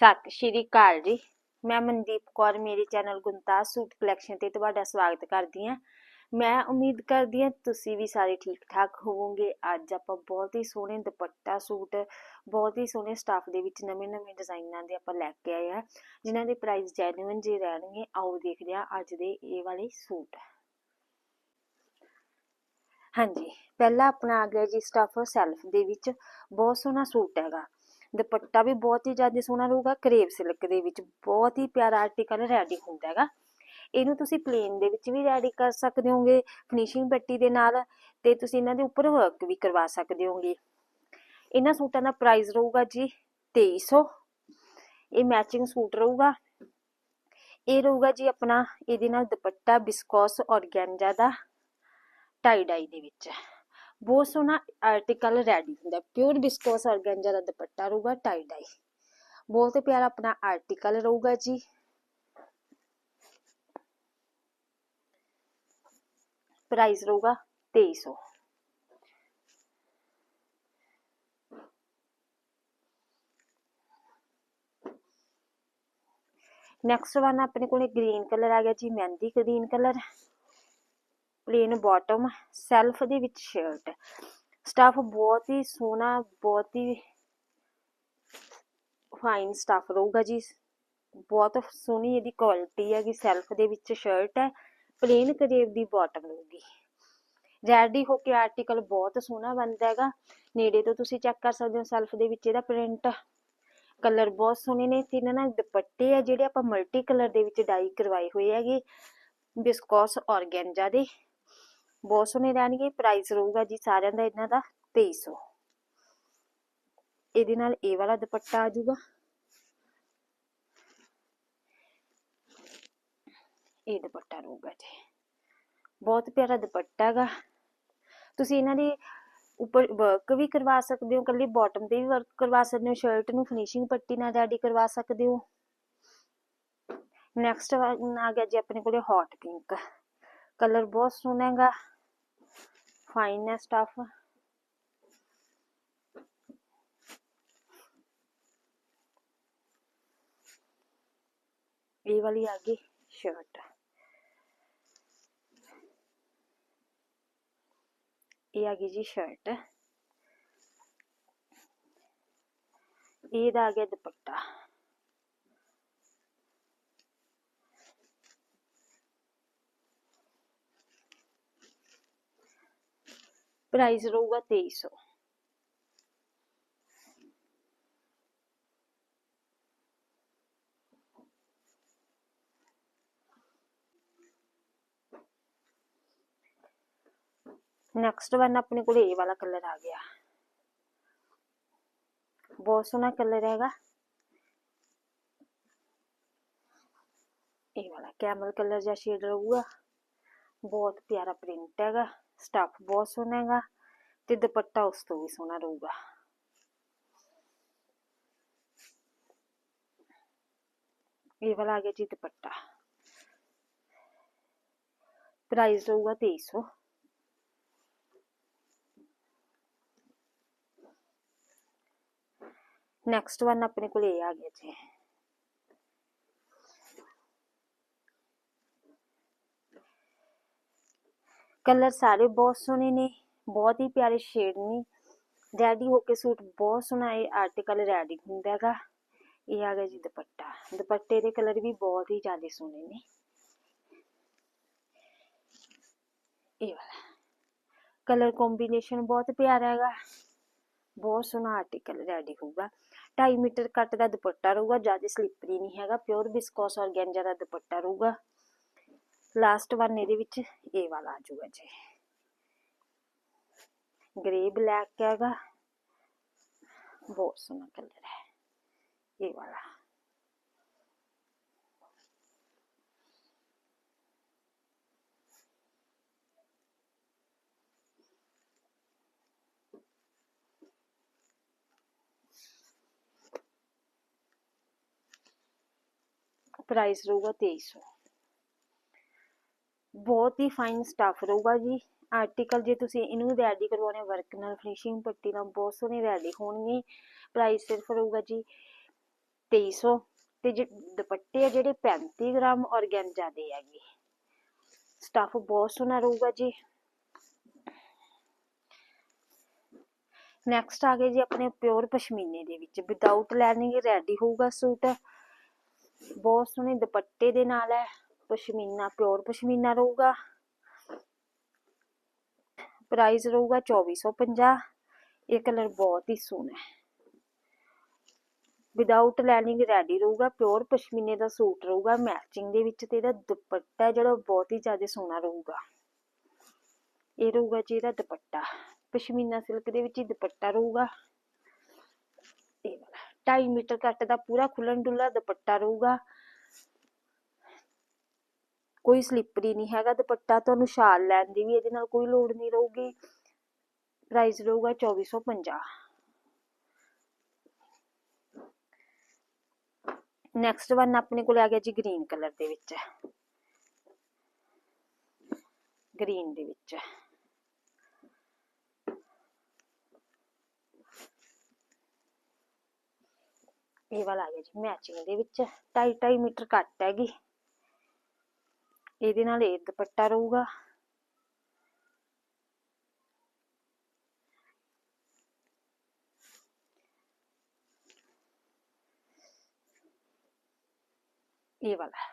ਸਤਿ ਸ਼੍ਰੀ ਅਕਾਲ ਜੀ। ਮੈਂ ਮਨਦੀਪ ਕੌਰ, ਮੇਰੇ ਚੈਨਲ ਗੁੰਤਾਜ ਸੂਟ ਕਲੈਕਸ਼ਨ ਤੇ ਤੁਹਾਡਾ ਸਵਾਗਤ ਕਰਦੀ ਹਾਂ। ਮੈਂ ਉਮੀਦ ਕਰਦੀ ਹਾਂ ਤੁਸੀਂ ਵੀ ਸਾਰੇ ਠੀਕ ਠਾਕ ਹੋਵੋਗੇ। ਅੱਜ ਆਪਾਂ ਬਹੁਤ ਹੀ ਸੋਹਣੇ ਦੁਪੱਟਾ ਸੂਟ, ਬਹੁਤ ਹੀ ਸੋਹਣੇ ਸਟਾਫ ਦੇ ਵਿੱਚ ਨਵੇਂ ਨਵੇਂ ਡਿਜ਼ਾਈਨਾਂ ਦੇ ਆਪਾਂ ਲੈ ਕੇ ਆਏ ਆ ਜਿਨ੍ਹਾਂ ਦੇ ਪ੍ਰਾਈਸ ਜੈਨੂਇਨ ਜੇ ਰਹਿਣਗੇ। ਆਓ ਦੇਖਦੇ ਹਾਂ ਅੱਜ ਦੇ ਇਹ ਵਾਲੇ ਸੂਟ। ਹਾਂਜੀ, ਪਹਿਲਾ ਆਪਣਾ ਆ ਗਿਆ ਜੀ ਸਟਾਫ ਸੈਲਫ ਦੇ ਵਿੱਚ। ਬਹੁਤ ਸੋਹਣਾ ਸੂਟ ਹੈਗਾ। ਦੁਪੱਟਾ ਵੀ ਬਹੁਤ ਹੀ ਜ਼ਿਆਦਾ ਸੋਹਣਾ ਰਹੂਗਾ ਕਰੇਪ ਸਿਲਕ ਦੇ ਵਿੱਚ ਬਹੁਤ ਹੀ ਪਿਆਰਾ ਆਰਟੀਕਲ ਰੈਡੀ ਹੁੰਦਾ ਹੈਗਾ। ਇਹਨੂੰ ਤੁਸੀਂ ਪਲੇਨ ਦੇ ਵਿੱਚ ਵੀ ਰੈਡੀ ਕਰ ਸਕਦੇ ਹੋਗੇ ਫਿਨਿਸ਼ਿੰਗ ਪੱਟੀ ਦੇ ਨਾਲ ਤੇ ਤੁਸੀਂ ਇਹਨਾਂ ਦੇ ਉੱਪਰ ਵਰਕ ਵੀ ਕਰਵਾ ਸਕਦੇ ਹੋਗੇ। ਇਹਨਾਂ ਸੂਟਾਂ ਦਾ ਪ੍ਰਾਈਸ ਰਹੂਗਾ ਜੀ 2300 ਇਹ ਮੈਚਿੰਗ ਸੂਟ ਰਹੂਗਾ। ਇਹ ਰਹੂਗਾ ਜੀ ਆਪਣਾ, ਇਹਦੇ ਨਾਲ ਦੁਪੱਟਾ ਬਿਸਕੋਸ ਔਰਗੈਂਜਾ ਦਾ ਟਾਈ ਡਾਈ ਦੇ ਵਿੱਚ। ਬਹੁਤ ਸੋਹਣਾ ਆਰਟੀਕਲ ਰੈਡੀ ਹੁੰਦਾ ਪਿਓਰ ਬਿਸਕੋਸ ਔਰਗੈਂਜਾ ਦਾ ਦੁਪੱਟਾ ਰਹੂਗਾ ਟਾਈ ਡਾਈ ਬਹੁਤ ਪਿਆਰਾ ਆਪਣਾ ਆਰਟੀਕਲ ਰਹੂਗਾ ਜੀ। ਪ੍ਰਾਈਸ ਰਹੂਗਾ 2300 ਨੈਕਸਟ ਵਨ ਆਪਣੇ ਕੋਲੇ ਗ੍ਰੀਨ ਕਲਰ ਆ ਗਿਆ ਜੀ, mehndi green colour plain bottom self ਦੇ ਵਿੱਚ ਸ਼ਰਟ ਸਟਾਫ ਬਹੁਤ ਹੀ ਸੋਹਣਾ, ਬਹੁਤ ਹੀ ਫਾਈਨ ਸਟਾਫ ਰਹੂਗਾ ਜੀ। ਬਹੁਤ ਸੋਹਣੀ ਇਹਦੀ ਕੁਆਲਿਟੀ ਹੈਗੀ ਸੈਲਫ ਦੇ ਵਿੱਚ ਸ਼ਰਟ ਹੈ ਪਲੇਨ ਕਰੇਵ ਦੀ ਬਾਟਮ ਰਹੂਗੀ। ਰੈਡੀ ਹੋ ਕੇ ਆਰਟੀਕਲ ਬਹੁਤ ਸੋਹਣਾ ਬਣਦਾ ਹੈਗਾ। ਨੇੜੇ ਤੋਂ ਤੁਸੀਂ ਚੈੱਕ ਕਰ ਸਕਦੇ ਹੋ ਸੈਲਫ ਦੇ ਵਿੱਚ ਇਹਦਾ ਪ੍ਰਿੰਟ ਕਲਰ ਬਹੁਤ ਸੋਹਣੇ ਨੇ, ਤਿੰਨ ਨਾਲ ਦੁਪੱਟੇ ਆ ਜਿਹੜੇ ਆਪਾਂ ਮਲਟੀ ਕਲਰ ਦੇ ਵਿੱਚ ਡਾਈ ਕਰਵਾਏ ਹੋਏ ਹੈਗੇ। ਬਿਸਕੋਸ ਔਰਗੈਂਜਾ ਦੇ। ਬਹੁਤ ਸੋਹਣੇ ਰਹਿਣਗੇ ਪ੍ਰਾਈਸ ਰਹੂਗਾ ਜੀ ਸਾਰਿਆਂ ਦਾ ਇਹਨਾਂ ਦਾ 2300 ਇਹਦੇ ਨਾਲ ਇਹ ਵਾਲਾ ਦੁਪੱਟਾ ਆ ਜਾਊਗਾ। ਇਹ ਦੁਪੱਟਾ ਰਹੂਗਾ ਜੀ। ਬਹੁਤ ਪਿਆਰਾ ਦੁਪੱਟਾ ਹੈਗਾ ਤੁਸੀਂ ਇਹਨਾਂ ਦੇ ਉੱਪਰ ਵਰਕ ਵੀ ਕਰਵਾ ਸਕਦੇ ਹੋ ਕੱਲੀ ਬਾਟਮ ਤੇ ਵੀ ਵਰਕ ਕਰਵਾ ਸਕਦੇ ਹੋ ਸ਼ਰਟ ਨੂੰ ਫਿਨਿਸ਼ਿੰਗ ਪੱਟੀ ਨਾਲ ਰੈਡੀ ਕਰਵਾ ਸਕਦੇ ਹੋ। ਨੈਕਸਟ ਆ ਗਿਆ ਜੀ ਆਪਣੇ ਕੋਲੇ ਹੌਟ ਪਿੰਕ ਕਲਰ ਬਹੁਤ ਸੋਹਣਾ ਹੈਗਾ ਫਾਈਨ ਹੈ ਸਟਫ ਇਹ ਵਾਲੀ ਆ ਗਈ ਸ਼ਰਟ ਇਹ ਆ ਗਈ ਜੀ ਸ਼ਰਟ ਇਹਦਾ ਆ ਗਿਆ ਦੁਪੱਟਾ ਪ੍ਰਾਈਸ ਰਹੂਗਾ 2300 ਨੈਕਸਟ ਵਨ ਆਪਣੇ ਕੋਲ ਇਹ ਵਾਲਾ ਕਲਰ ਆ ਗਿਆ ਬਹੁਤ ਸੋਹਣਾ ਕਲਰ ਹੈਗਾ ਇਹ ਵਾਲਾ ਕੈਮਲ ਕਲਰ ਜਿਹਾ ਸ਼ੇਡ ਰਹੂਗਾ ਬਹੁਤ ਪਿਆਰਾ ਪ੍ਰਿੰਟ ਹੈਗਾ ਸਟਫ ਬਹੁਤ ਸੋਹਣਾ ਹੈਗਾ ਤੇ ਦੁਪੱਟਾ ਉਸ ਤੋਂ ਵੀ ਸੋਹਣਾ ਰਹੂਗਾ ਇਹ ਵਾਲਾ ਆ ਗਿਆ ਜੀ ਦੁਪੱਟਾ ਪ੍ਰਾਈਸ ਰਹੂਗਾ 2300 ਨੈਕਸਟ ਵਨ ਆਪਣੇ ਕੋਲ ਇਹ ਆ ਗਿਆ ਜੀ ਕਲਰ ਸਾਰੇ ਬਹੁਤ ਸੋਹਣੇ ਨੇ ਬਹੁਤ ਹੀ ਪਿਆਰੇ ਸ਼ੇਡ ਨੇ ਰੈਡੀ ਹੋ ਕੇ ਸੂਟ ਬਹੁਤ ਸੋਹਣਾ ਇਹ ਆਰਟੀਕਲ ਰੈਡੀ ਹੁੰਦਾ ਹੈਗਾ ਇਹ ਆ ਗਿਆ ਜੀ ਦੁਪੱਟਾ ਦੁਪੱਟੇ ਦੇ ਕਲਰ ਵੀ ਬਹੁਤ ਹੀ ਜ਼ਿਆਦਾ ਸੋਹਣੇ ਨੇ ਇਹ ਵਾਲਾ ਕਲਰ ਕੰਬੀਨੇਸ਼ਨ ਬਹੁਤ ਪਿਆਰਾ ਹੈਗਾ ਬਹੁਤ ਸੋਹਣਾ ਆਰਟੀਕਲ ਰੈਡੀ ਹੋਊਗਾ 2.5 ਮੀਟਰ ਕੱਟ ਦਾ ਦੁਪੱਟਾ ਰਹੂਗਾ ਜ਼ਿਆਦਾ ਸਲਿਪਰੀ ਨਹੀਂ ਹੈਗਾ ਪਿਓਰ ਬਿਸਕੋਸ ਔਰਗੈਂਜਾ ਦਾ ਦੁਪੱਟਾ ਰਹੂਗਾ ਲਾਸਟ ਵਨ ਇਹਦੇ ਵਿੱਚ ਇਹ ਵਾਲਾ ਆ ਜਾਊਗਾ ਜੀ। ਗ੍ਰੇ ਬਲੈਕ ਹੈਗਾ। ਬਹੁਤ ਸੋਹਣਾ ਕਲਰ ਹੈ। ਇਹ ਵਾਲਾ। ਪ੍ਰਾਈਸ ਰਹੂਗਾ 2300 ਬਹੁਤ ਹੀ ਫਾਈਨ ਸਟਫ ਰਹੂਗਾ ਜੀ। ਆਰਟੀਕਲ ਜੇ ਤੁਸੀਂ ਇਹਨੂੰ ਰੈਡੀ ਕਰਵਾਉਣੇ ਵਰਕ ਨਾਲ ਫਿਨਿਸ਼ਿੰਗ ਪੱਟੀ ਨਾਲ ਬਹੁਤ ਸੋਹਣੇ ਰੈਡੀ ਹੋਣਗੇ। ਪ੍ਰਾਈਸ ਸਿਰਫ ਰਹੂਗਾ ਜੀ 2300 ਤੇ ਜੇ ਦੁਪੱਟੇ ਆ ਜਿਹੜੇ 35 ਗ੍ਰਾਮ ਔਰਗੈਂਜਾ ਦੇ ਹੈਗੇ। ਸਟਫ ਬਹੁਤ ਸੋਹਣਾ ਰਹੂਗਾ ਜੀ। ਨੈਕਸਟ ਆ ਗਏ ਜੀ ਆਪਣੇ ਪਿਓਰ ਪਸ਼ਮੀਨੇ ਦੇ ਵਿੱਚ। ਵਿਦਆਊਟ ਲੈਨਿੰਗ ਰੈਡੀ ਹੋਊਗਾ ਸੂਟ। ਬਹੁਤ ਸੋਹਣੇ ਦੁਪੱਟੇ ਦੇ ਨਾਲ ਹੈ। ਪਸ਼ਮੀਨਾ, ਪਿਓਰ ਪਸ਼ਮੀਨਾ ਰਹੂਗਾ। ਪ੍ਰਾਈਸ ਰਹੂਗਾ 2450 ਇਹ ਕਲਰ ਬਹੁਤ ਹੀ ਸੋਹਣਾ ਹੈ। ਵਿਦਆਊਟ ਲਾਈਨਿੰਗ ਰੈਡੀ ਰਹੂਗਾ, ਪਿਓਰ ਪਸ਼ਮੀਨੇ ਦਾ ਸੂਟ ਰਹੂਗਾ ਮੈਚਿੰਗ ਦੇ ਵਿੱਚ ਤੇ ਇਹਦਾ ਦੁਪੱਟਾ ਜਿਹੜਾ ਬਹੁਤ ਹੀ ਜ਼ਿਆਦਾ ਸੋਹਣਾ ਰਹੂਗਾ। ਇਹ ਰਹੂਗਾ ਜੀ ਇਹਦਾ ਦੁਪੱਟਾ। ਪਸ਼ਮੀਨਾ ਸਿਲਕ ਦੇ ਵਿੱਚ ਹੀ ਦੁਪੱਟਾ ਰਹੂਗਾ। ਇਹ ਵਾਲਾ। 2.5 ਮੀਟਰ ਕੱਟ ਦਾ ਪੂਰਾ ਖੁੱਲਣ ਡੁੱਲਾ ਦੁਪੱਟਾ ਰਹੂਗਾ। ਕੋਈ ਸਲਿੱਪਰੀ ਨਹੀਂ ਹੈਗਾ, ਦੁਪੱਟਾ ਤੁਹਾਨੂੰ ਸ਼ਾਲ ਲੈਣ ਦੀ ਵੀ ਇਹਦੇ ਨਾਲ ਕੋਈ ਲੋੜ ਨਹੀਂ ਰਹੂਗੀ। ਪ੍ਰਾਈਸ ਰਹੂਗਾ 2450 ਨੈਕਸਟ ਵਨ ਆਪਣੇ ਕੋਲ ਆ ਗਿਆ ਜੀ ਗ੍ਰੀਨ ਕਲਰ ਦੇ ਵਿੱਚ। ਗ੍ਰੀਨ ਦੇ ਵਿੱਚ। ਇਹ ਵਾਲਾ ਆ ਗਿਆ ਜੀ ਮੈਚਿੰਗ ਦੇ ਵਿੱਚ। 2.5 ਮੀਟਰ ਕੱਟ ਹੈਗੀ। ਇਹਦੇ ਨਾਲ ਇਹ ਦੁਪੱਟਾ ਰਹੂਗਾ। ਇਹ ਵਾਲਾ।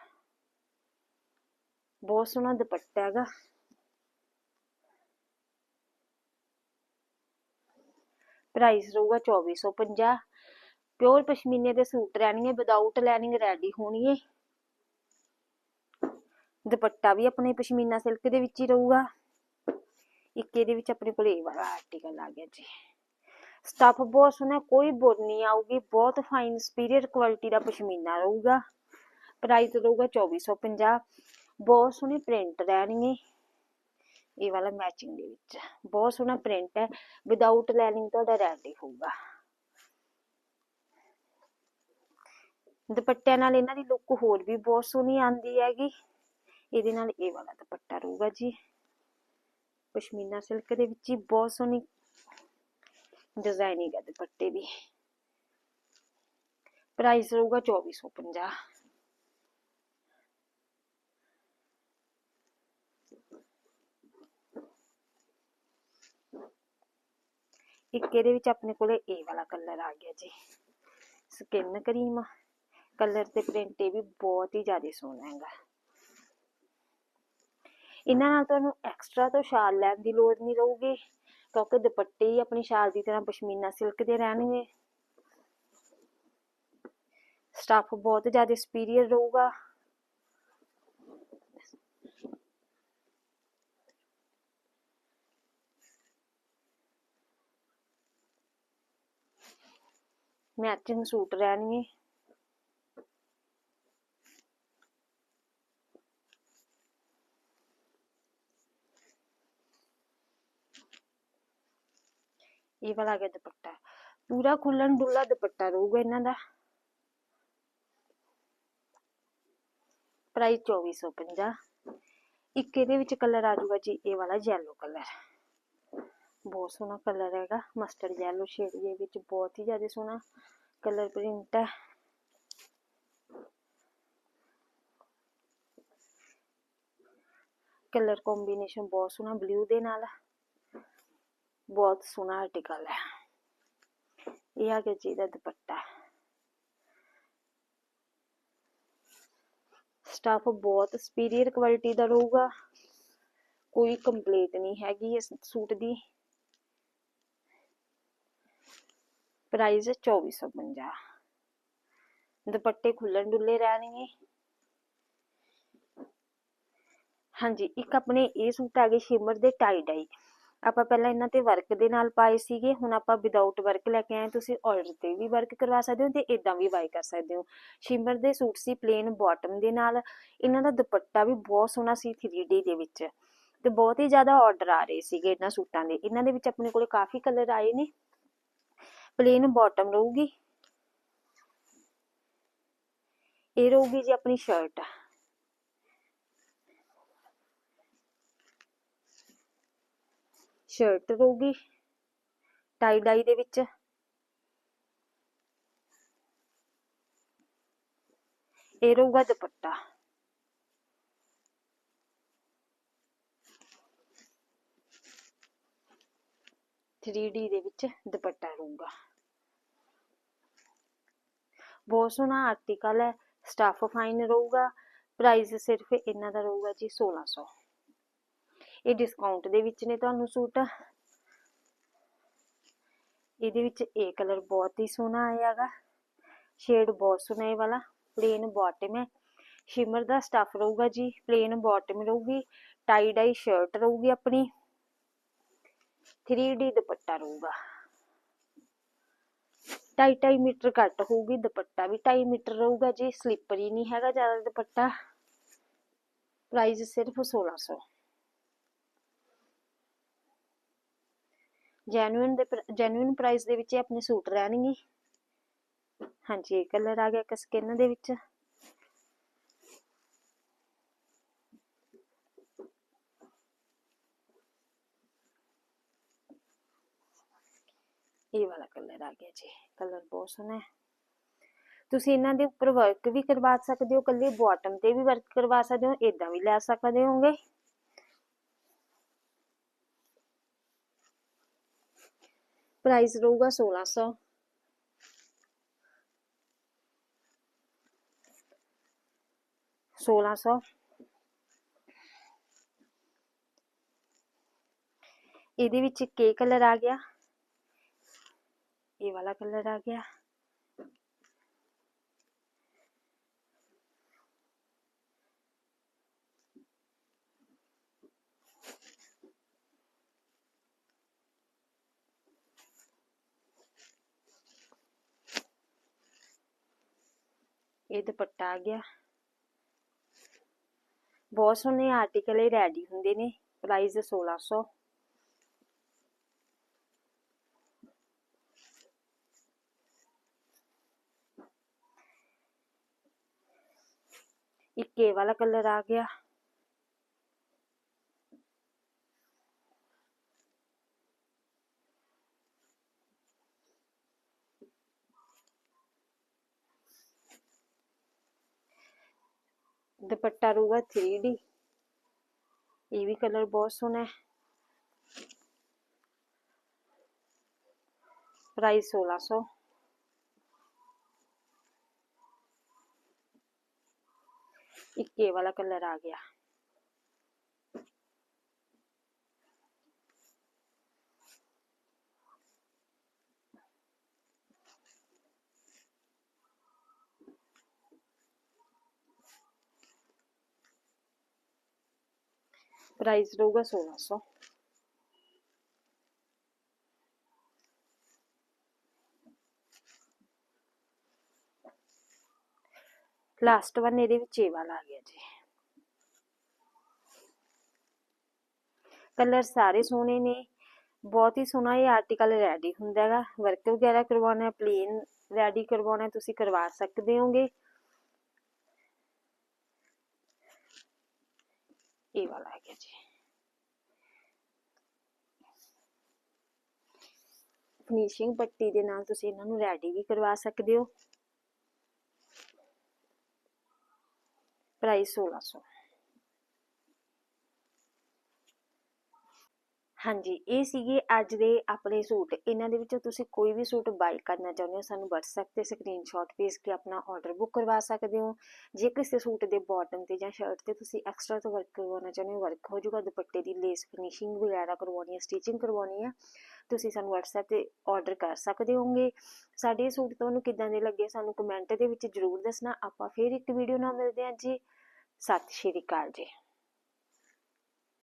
ਬਹੁਤ ਸੋਹਣਾ ਦੁਪੱਟਾ ਹੈਗਾ। ਪ੍ਰਾਈਸ ਰਹੂਗਾ 2450 ਪਿਓਰ ਪਸ਼ਮੀਨੇ ਦੇ ਸੂਟ ਰਹਿਣਗੇ ਵਿਦਆਊਟ ਲਾਈਨਿੰਗ ਰੈਡੀ ਹੋਣਗੇ। ਦੁਪੱਟਾ ਵੀ ਆਪਣੇ ਪਸ਼ਮੀਨਾ ਸਿਲਕ ਦੇ ਵਿੱਚ ਹੀ ਰਹੂਗਾ। ਇੱਕ ਇਹਦੇ ਵਿੱਚ ਆਪਣੇ ਕੋਲ ਇਹ ਵਾਲਾ ਆਰਟੀਕਲ ਆ ਗਿਆ ਜੀ। ਸਟਫ ਬਹੁਤ ਸੋਹਣਾ, ਕੋਈ ਬੁਰ ਨਹੀਂ ਆਊਗੀ, ਬਹੁਤ ਫਾਈਨ ਸੁਪੀਰੀਅਰ ਕੁਆਲਿਟੀ ਦਾ ਪਸ਼ਮੀਨਾ ਰਹੂਗਾ। ਪ੍ਰਾਈਸ ਰਹੂਗਾ 2450 ਬਹੁਤ ਸੋਹਣੇ ਪ੍ਰਿੰਟ ਰਹਿਣਗੇ। ਇਹ ਵਾਲਾ ਮੈਚਿੰਗ ਦੇ ਵਿੱਚ। ਬਹੁਤ ਸੋਹਣਾ ਪ੍ਰਿੰਟ ਹੈ। ਵਿਦਆਊਟ ਲੈਨਿੰਗ ਤੁਹਾਡਾ ਰੈਡੀ ਹੋਊਗਾ। ਦੁਪੱਟਿਆਂ ਨਾਲ ਇਹਨਾਂ ਦੀ ਲੁੱਕ ਹੋਰ ਵੀ ਬਹੁਤ ਸੋਹਣੀ ਆਂਦੀ ਹੈਗੀ। ਇਹਦੇ ਨਾਲ ਇਹ ਵਾਲਾ ਦੁਪੱਟਾ ਰਹੂਗਾ ਜੀ। ਪਸ਼ਮੀਨਾ ਸਿਲਕ ਦੇ ਵਿੱਚ ਹੀ ਬਹੁਤ ਸੋਹਣੀ ਡਿਜ਼ਾਈਨਿੰਗ ਹੈ ਦੁਪੱਟੇ ਦੀ। ਪ੍ਰਾਈਸ ਰਹੂਗਾ 2450 ਇੱਕ ਇਹਦੇ ਵਿੱਚ ਆਪਣੇ ਕੋਲੇ ਇਹ ਵਾਲਾ ਕਲਰ ਆ ਗਿਆ ਜੀ। ਸਕਿਨ ਕਰੀਮ ਕਲਰ ਤੇ ਪ੍ਰਿੰਟ ਇਹ ਵੀ ਬਹੁਤ ਹੀ ਜ਼ਿਆਦਾ ਸੋਹਣਾ ਹੈਗਾ। ਇਹਨਾਂ ਨਾਲ ਤੁਹਾਨੂੰ ਐਕਸਟਰਾ ਤੋਂ ਸ਼ਾਲ ਲੈਣ ਦੀ ਲੋੜ ਨਹੀਂ ਰਹੂਗੀ, ਕਿਉਂਕਿ ਦੁਪੱਟੇ ਹੀ ਆਪਣੀ ਸ਼ਾਲ ਦੀ ਤਰ੍ਹਾਂ ਪਸ਼ਮੀਨਾ ਸਿਲਕ ਦੇ ਰਹਿਣਗੇ। ਸਟਫ ਬਹੁਤ ਜ਼ਿਆਦਾ ਸੁਪੀਰੀਅਰ ਰਹੂਗਾ। ਮੈਚਿੰਗ ਸੂਟ ਰਹਿਣਗੇ। ਇਹ ਵਾਲਾ ਆ ਗਿਆ ਦੁਪੱਟਾ ਪੂਰਾ ਖੁੱਲਣ ਡੁੱਲਾ ਦੁਪੱਟਾ ਰਹੂਗਾ ਇਹਨਾਂ ਦਾ। ਪ੍ਰਾਈਸ 2450 ਇੱਕ ਇਹਦੇ ਵਿੱਚ ਕਲਰ ਆ ਜਾਊਗਾ ਜੀ, ਇਹ ਵਾਲਾ ਯੈਲੋ ਕਲਰ ਬਹੁਤ ਸੋਹਣਾ ਕਲਰ ਹੈਗਾ ਮਸਟਰਡ ਯੈਲੋ ਸ਼ੇਡ ਦੇ ਵਿੱਚ ਬਹੁਤ ਹੀ ਜ਼ਿਆਦਾ ਸੋਹਣਾ ਕਲਰ ਪ੍ਰਿੰਟ ਹੈ। ਕਲਰ ਕੰਬੀਨੇਸ਼ਨ ਬਹੁਤ ਸੋਹਣਾ ਬਲੂ ਦੇ ਨਾਲ। ਬਹੁਤ ਸੋਹਣਾ ਆਰਟੀਕਲ ਹੈ ਇਹ ਆ ਗਿਆ ਜੀ ਦਾ ਦੁਪੱਟਾ ਸਟਾਫ ਬਹੁਤ ਸੁਪੀਰੀਅਰ ਕੁਆਲਿਟੀ ਦਾ ਰਹੂਗਾ ਕੋਈ ਕੰਪਲੇਂਟ ਨਹੀਂ ਹੈਗੀ ਇਸ ਸੂਟ ਦੀ ਪ੍ਰਾਈਸ 2450 ਦੁਪੱਟੇ ਖੁੱਲਣ ਡੁੱਲੇ ਰਹਿਣਗੇ ਹਾਂਜੀ ਇੱਕ ਆਪਣੇ ਇਹ ਸੂਟ ਆ ਗਏ ਸ਼ਿਮਰ ਦੇ ਟਾਈ ਡਾਈ ਆਪਾਂ ਪਹਿਲਾਂ ਇਹਨਾਂ ਤੇ ਵਰਕ ਦੇ ਨਾਲ ਪਾਏ ਸੀਗੇ, ਹੁਣ ਆਪਾਂ ਵਿਦਆਊਟ ਵਰਕ ਲੈ ਕੇ ਆਏ, ਤੁਸੀਂ ਆਰਡਰ ਤੇ ਵੀ ਵਰਕ ਕਰਵਾ ਸਕਦੇ ਹੋ ਤੇ ਇਦਾਂ ਵੀ ਬਾਈ ਕਰ ਸਕਦੇ ਹੋ। ਸ਼ਿਮਰ ਦੇ ਸੂਟ ਸੀ ਪਲੇਨ ਬਾਟਮ ਦੇ ਨਾਲ, ਇਹਨਾਂ ਦਾ ਦੁਪੱਟਾ ਵੀ ਬਹੁਤ ਸੋਹਣਾ ਸੀ 3D ਦੇ ਵਿੱਚ ਤੇ ਬਹੁਤ ਹੀ ਜ਼ਿਆਦਾ ਆਰਡਰ ਆ ਰਹੇ ਸੀਗੇ ਇਹਨਾਂ ਸੂਟਾਂ ਦੇ। ਇਹਨਾਂ ਦੇ ਵਿੱਚ ਆਪਣੇ ਕੋਲੇ ਕਾਫੀ ਕਲਰ ਆਏ ਨੇ। ਪਲੇਨ ਬਾਟਮ ਰਹੂਗੀ। ਇਹ ਰਹੂਗੀ ਜੀ ਆਪਣੀ ਸ਼ਰਟ ਸ਼ਰਟ ਰਹੂਗੀ ਟਾਈ ਡਾਈ ਦੇ ਵਿੱਚ। ਇਹ ਰਹੂਗਾ ਦੁਪੱਟਾ। ਥ੍ਰੀ ਡੀ ਦੇ ਵਿੱਚ ਦੁਪੱਟਾ ਰਹੂਗਾ। ਬਹੁਤ ਸੋਹਣਾ ਆਰਟੀਕਲ ਹੈ ਸਟਫ ਫਾਈਨ ਰਹੂਗਾ। ਪ੍ਰਾਈਸ ਸਿਰਫ ਇਹਨਾਂ ਦਾ ਰਹੂਗਾ ਜੀ 1600 ਇਹ ਡਿਸਕਾਊਂਟ ਦੇ ਵਿੱਚ ਨੇ ਤੁਹਾਨੂੰ ਸੂਟ। ਇਹਦੇ ਵਿੱਚ ਇਹ ਕਲਰ ਬਹੁਤ ਹੀ ਸੋਹਣਾ ਆਇਆਗਾ। ਸ਼ੇਡ ਬਹੁਤ ਸੋਹਣਾ ਇਹ ਵਾਲਾ ਪਲੇਨ ਬਾਟਮ ਹੈ। ਸ਼ਿਮਰ ਦਾ ਸਟਫ ਰਹੂਗਾ ਜੀ ਪਲੇਨ ਬਾਟਮ ਰਹੂਗੀ ਟਾਈ ਡਾਈ ਸ਼ਰਟ ਰਹੂਗੀ ਆਪਣੀ। 3D ਦੁਪੱਟਾ ਰਹੂਗਾ। ਢਾਈ ਢਾਈ ਮੀਟਰ ਘੱਟ ਹੋਊਗੀ ਦੁਪੱਟਾ ਵੀ। 2.5 ਮੀਟਰ ਰਹੂਗਾ ਜੀ ਸਲਿੱਪਰ ਹੀ ਨਹੀਂ ਹੈਗਾ ਜ਼ਿਆਦਾ ਦੁਪੱਟਾ। ਪ੍ਰਾਈਸ ਸਿਰਫ 1600 ਜੈਨੂਇਨ ਦੇ ਜੈਨੂਇਨ ਪ੍ਰਾਈਸ ਦੇ ਵਿੱਚ ਇਹ ਆਪਣੇ ਸੂਟ ਰਹਿਣਗੇ। ਹਾਂਜੀ ਕਲਰ ਆ ਗਿਆ ਇੱਕ ਸਕਿਨ ਦੇ ਵਿੱਚ। ਇਹ ਵਾਲਾ ਕਲਰ ਆ ਗਿਆ ਜੀ ਕਲਰ ਬਹੁਤ ਸੋਹਣਾ ਹੈ। ਤੁਸੀਂ ਇਹਨਾਂ ਦੇ ਉੱਪਰ ਵਰਕ ਵੀ ਕਰਵਾ ਸਕਦੇ ਹੋ ਕੱਲੇ ਬਾਟਮ ਤੇ ਵੀ ਵਰਕ ਕਰਵਾ ਸਕਦੇ ਹੋ ਇਦਾਂ ਵੀ ਲੈ ਸਕਦੇ ਹੋਗੇ ਪ੍ਰਾਈਸ ਰਹੂਗਾ 1600 1600 ਇਹਦੇ ਵਿੱਚ ਕੇ ਕਲਰ ਆ ਗਿਆ ਇਹ ਵਾਲਾ ਕਲਰ ਆ ਗਿਆ ਇਹ ਦੁਪੱਟਾ ਆ ਗਿਆ। ਬਹੁਤ ਸੋਹਣੇ ਆਰਟੀਕਲ ਇਹ ਰੈਡੀ ਹੁੰਦੇ ਨੇ ਪ੍ਰਾਈਸ 1600 ਇੱਕ ਇਹ ਵਾਲਾ ਕਲਰ ਆ ਗਿਆ। ਦੁਪੱਟਾ ਰਹੂਗਾ 3D ਇਹ ਵੀ ਕਲਰ ਬਹੁਤ ਸੋਹਣਾ ਹੈ ਪ੍ਰਾਈਸ 1600 ਇੱਕ ਇਹ ਵਾਲਾ ਕਲਰ ਆ ਗਿਆ ਪ੍ਰਾਈਸ ਰਹੂਗਾ 1600 ਲਾਸਟ ਵਨ ਇਹਦੇ ਵਿੱਚ ਇਹ ਵਾਲਾ ਆ ਗਿਆ ਜੀ ਕਲਰ ਸਾਰੇ ਸੋਹਣੇ ਨੇ ਬਹੁਤ ਹੀ ਸੋਹਣਾ ਇਹ ਆਰਟੀਕਲ ਰੈਡੀ ਹੁੰਦਾ ਹੈਗਾ ਵਰਕ ਵਗੈਰਾ ਕਰਵਾਉਣਾ ਹੈ ਪਲੇਨ ਰੈਡੀ ਕਰਵਾਉਣਾ ਹੈ ਤੁਸੀਂ ਕਰਵਾ ਸਕਦੇ ਹੋਗੇ ਇਹ ਵਾਲਾ ਆ ਜੀ ਫਿਨਿਸ਼ਿੰਗ ਪੱਟੀ ਦੇ ਨਾਲ ਤੁਸੀਂ ਇਹਨਾਂ ਨੂੰ ਰੈਡੀ ਵੀ ਕਰਵਾ ਸਕਦੇ ਹੋ। ਪ੍ਰਾਈਸ 1600 ਹਾਂਜੀ, ਇਹ ਸੀਗੇ ਅੱਜ ਦੇ ਆਪਣੇ ਸੂਟ। ਇਹਨਾਂ ਦੇ ਵਿੱਚੋਂ ਤੁਸੀਂ ਕੋਈ ਵੀ ਸੂਟ ਬਾਈ ਕਰਨਾ ਚਾਹੁੰਦੇ ਹੋ, ਸਾਨੂੰ WhatsApp ਤੇ ਸਕਰੀਨਸ਼ਾਟ ਭੇਜ ਕੇ ਆਪਣਾ ਆਰਡਰ ਬੁੱਕ ਕਰਵਾ ਸਕਦੇ ਹੋ। ਜੇ ਕਿਸੇ ਸੂਟ ਦੇ ਬਾਟਮ ਤੇ ਜਾਂ ਸ਼ਰਟ ਤੇ ਤੁਸੀਂ ਐਕਸਟਰਾ ਤੋਂ ਵਰਕ ਕਰਵਾਉਣਾ ਚਾਹੁੰਦੇ ਹੋ ਵਰਕ ਹੋ ਜਾਊਗਾ, ਦੁਪੱਟੇ ਦੀ ਲੇਸ ਫਿਨਿਸ਼ਿੰਗ ਵਗੈਰਾ ਕਰਵਾਉਣੀ ਹੈ ਸਟਿਚਿੰਗ ਕਰਵਾਉਣੀ ਹੈ, ਤੁਸੀਂ ਸਾਨੂੰ WhatsApp ਤੇ ਆਰਡਰ ਕਰ ਸਕਦੇ ਹੋਗੇ ਸਾਡੇ ਸੂਟ ਤੁਹਾਨੂੰ ਕਿੱਦਾਂ ਦੇ ਲੱਗੇ, ਸਾਨੂੰ ਕਮੈਂਟ ਦੇ ਵਿੱਚ ਜਰੂਰ ਦੱਸਣਾ। ਆਪਾਂ ਫੇਰ ਇੱਕ ਵੀਡੀਓ ਨਾਲ ਮਿਲਦੇ ਹਾਂ ਜੀ। ਸਤਿ ਸ਼੍ਰੀ ਅਕਾਲ ਜੀ।